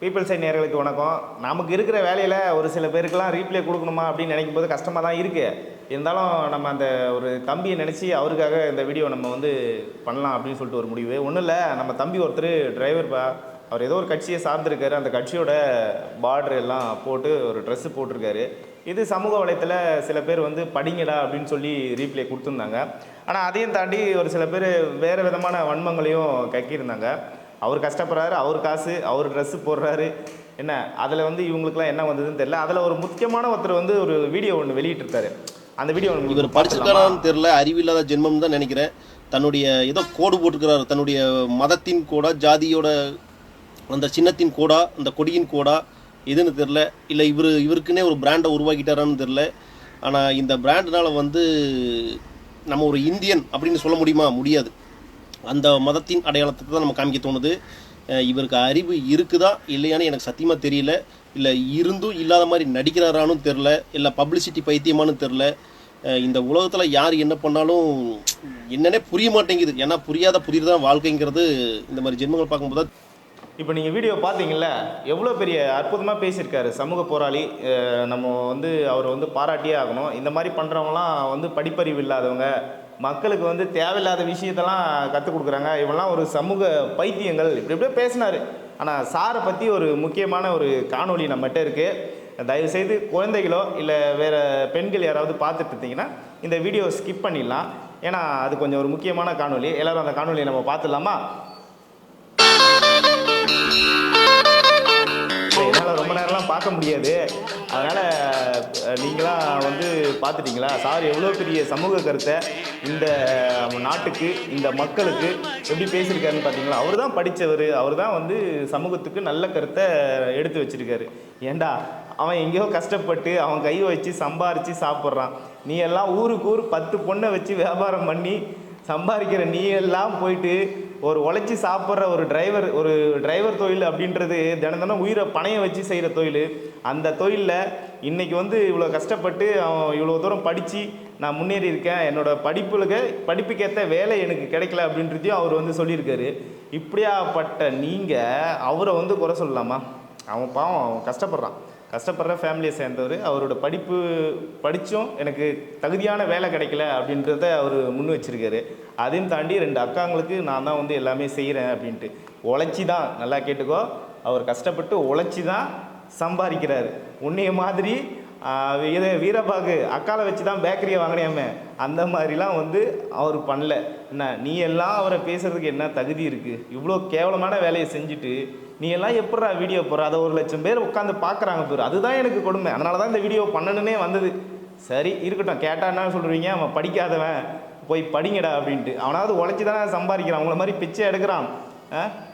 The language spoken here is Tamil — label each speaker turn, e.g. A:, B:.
A: பீப்பிள் சைட் நேர்களுக்கு வணக்கம். நமக்கு இருக்கிற வேலையில் ஒரு சில பேருக்கெல்லாம் ரீப்ளே கொடுக்கணுமா அப்படின்னு நினைக்கும் போது கஷ்டமாக தான் இருக்குது இருந்தாலும் நம்ம அந்த ஒரு தம்பியை நினச்சி அவருக்காக இந்த வீடியோ நம்ம வந்து பண்ணலாம் அப்படின்னு சொல்லிட்டு ஒரு முடிவு. ஒன்றும் இல்லை நம்ம தம்பி ஒருத்தர் டிரைவர்ப்பா அவர் ஏதோ ஒரு கட்சியை சார்ந்திருக்காரு. அந்த கட்சியோட பார்டர் எல்லாம் போட்டு ஒரு ட்ரெஸ்ஸு போட்டிருக்காரு. இது சமூக வலைத்தில் சில பேர் வந்து படிங்கடா அப்படின்னு சொல்லி ரீப்ளே கொடுத்துருந்தாங்க. ஆனால் அதையும் தாண்டி ஒரு சில பேர் வேறு விதமான வன்மங்களையும் கக்கியிருந்தாங்க. அவர் கஷ்டப்படுறாரு அவர் காசு அவர் ட்ரெஸ்ஸு போடுறாரு. என்ன அதில் வந்து இவங்களுக்குலாம் என்ன வந்ததுன்னு தெரியல. அதில் ஒரு முக்கியமான ஒருத்தர் வந்து ஒரு வீடியோ ஒன்று வெளியிட்டிருக்காரு. அந்த வீடியோ
B: இவர் படிச்சிருக்காரான்னு தெரியல. அறிவில்லாத ஜென்மம் தான் நினைக்கிறேன். தன்னுடைய ஏதோ கோடு போட்டுக்கிறாரு தன்னுடைய மதத்தின் கோடா ஜாதியோட அந்த சின்னத்தின் கோடா அந்த கொடியின் கோடா எதுன்னு தெரில இல்லை இவர் இவருக்குன்னே ஒரு பிராண்டை உருவாக்கிட்டாரான்னு தெரில ஆனால் இந்த பிராண்டுனால வந்து நம்ம ஒரு இந்தியன் அப்படின்னு சொல்ல முடியுமா? முடியாது. அந்த மதத்தின் அடையாளத்தை தான் நம்ம காமிக்க தோணுது. இவருக்கு அறிவு இருக்குதா இல்லையான்னு எனக்கு சத்தியமாக தெரியல. இல்லை இருந்தும் இல்லாத மாதிரி நடிக்கிறாரானும் தெரில இல்லை பப்ளிசிட்டி பைத்தியமானு தெரில இந்த உலகத்தில் யார் என்ன பண்ணாலும் என்னன்னே புரிய மாட்டேங்குது. ஏன்னா புரியாத புரியுறதான் வாழ்க்கைங்கிறது இந்த மாதிரி ஜென்மங்கள் பார்க்கும்போது தான்
A: இப்போ நீங்கள் வீடியோ பார்த்தீங்கல்ல எவ்வளோ பெரிய அற்புதமாக பேசியிருக்காரு. சமூக போராளி நம்ம வந்து அவரை வந்து பாராட்டியே ஆகணும். இந்த மாதிரி பண்ணுறவங்களாம் வந்து படிப்பறிவு இல்லாதவங்க மக்களுக்கு வந்து தேவையில்லாத விஷயத்தெல்லாம் கற்றுக் கொடுக்குறாங்க. இவெல்லாம் ஒரு சமூக பைத்தியங்கள். இப்படி இப்படியே பேசினார். ஆனால் சாரை பற்றி ஒரு முக்கியமான ஒரு காணொளி நம்மகிட்ட இருக்குது தயவுசெய்து குழந்தைகளோ இல்லை வேறு பெண்கள் யாராவது பார்த்துட்டு இருந்தீங்கன்னா இந்த வீடியோ ஸ்கிப் பண்ணிடலாம். ஏன்னா அது கொஞ்சம் ஒரு முக்கியமான காணொலி எல்லோரும் அந்த காணொலியை நம்ம பார்த்துடலாமா? முடியாது. அதனால் நீங்களாம் வந்து பார்த்துட்டீங்களா? சார் எவ்வளோ பெரிய சமூக கருத்தை இந்த நாட்டுக்கு இந்த மக்களுக்கு எப்படி பேசியிருக்காருன்னு பார்த்தீங்களா? அவர் தான் படித்தவர் அவர் தான் வந்து சமூகத்துக்கு நல்ல கருத்தை எடுத்து வச்சுருக்காரு. ஏண்டா அவன் எங்கேயோ கஷ்டப்பட்டு அவன் கையை வச்சு சம்பாரித்து சாப்பிட்றான். நீ எல்லாம் ஊருக்கு ஊர் பத்து பொண்ணை வச்சு வியாபாரம் பண்ணி சம்பாதிக்கிற நீ எல்லாம் போயிட்டு ஒரு உழைச்சி சாப்பிட்ற ஒரு டிரைவர் ஒரு டிரைவர் தொழில் அப்படின்றது தினம் தினம் உயிரை பணையை வச்சு செய்கிற தொழில். அந்த தொழிலில் இன்றைக்கி வந்து இவ்வளோ கஷ்டப்பட்டு அவன் இவ்வளோ தூரம் படித்து நான் முன்னேறி இருக்கேன். என்னோடய படிப்புலுக்கு படிப்புக்கேற்ற வேலை எனக்கு கிடைக்கல அப்படின்றதையும் அவர் வந்து சொல்லியிருக்காரு. இப்படியாப்பட்ட நீங்கள் அவரை வந்து குறை சொல்லலாமா? அவன் பாவம் அவன் கஷ்டப்படுறான். கஷ்டப்படுற ஃபேமிலியை சேர்ந்தவர். அவரோட படிப்பு படித்தும் எனக்கு தகுதியான வேலை கிடைக்கல அப்படின்றத அவர் முன் வச்சிருக்காரு. அதையும் தாண்டி ரெண்டு அக்காங்களுக்கு நான் தான் வந்து எல்லாமே செய்கிறேன் அப்படின்ட்டு. உழைச்சி தான் நல்லா கேட்டுக்கோ. அவர் கஷ்டப்பட்டு உழைச்சி தான் சம்பாதிக்கிறாரு. உன்னைய மாதிரி இது வீரபாகு அக்காலை வச்சு தான் பேக்கரியை வாங்கினேமே. அந்த மாதிரிலாம் வந்து அவர் பண்ணல. என்ன நீ எல்லாம் அவரை பேசுகிறதுக்கு என்ன தகுதி இருக்குது இவ்வளோ கேவலமான வேலையை செஞ்சுட்டு நீ எல்லாம் எப்படா வீடியோ போடுற? அதை ஒரு லட்சம் பேர் உட்காந்து பார்க்குறாங்க பேர். அதுதான் எனக்கு கொடுமை. அதனால தான் இந்த வீடியோ பண்ணணுன்னே வந்தது. சரி இருக்கட்டும். கேட்டால் என்ன சொல்கிறீங்க அவன் படிக்காதவன். போய் படிங்கடா அப்படின்ட்டு. அவனாவது உழைச்சி தானே சம்பாதிக்கிறான். உங்களை மாதிரி பிச்சை எடுக்கிறான். ஆ?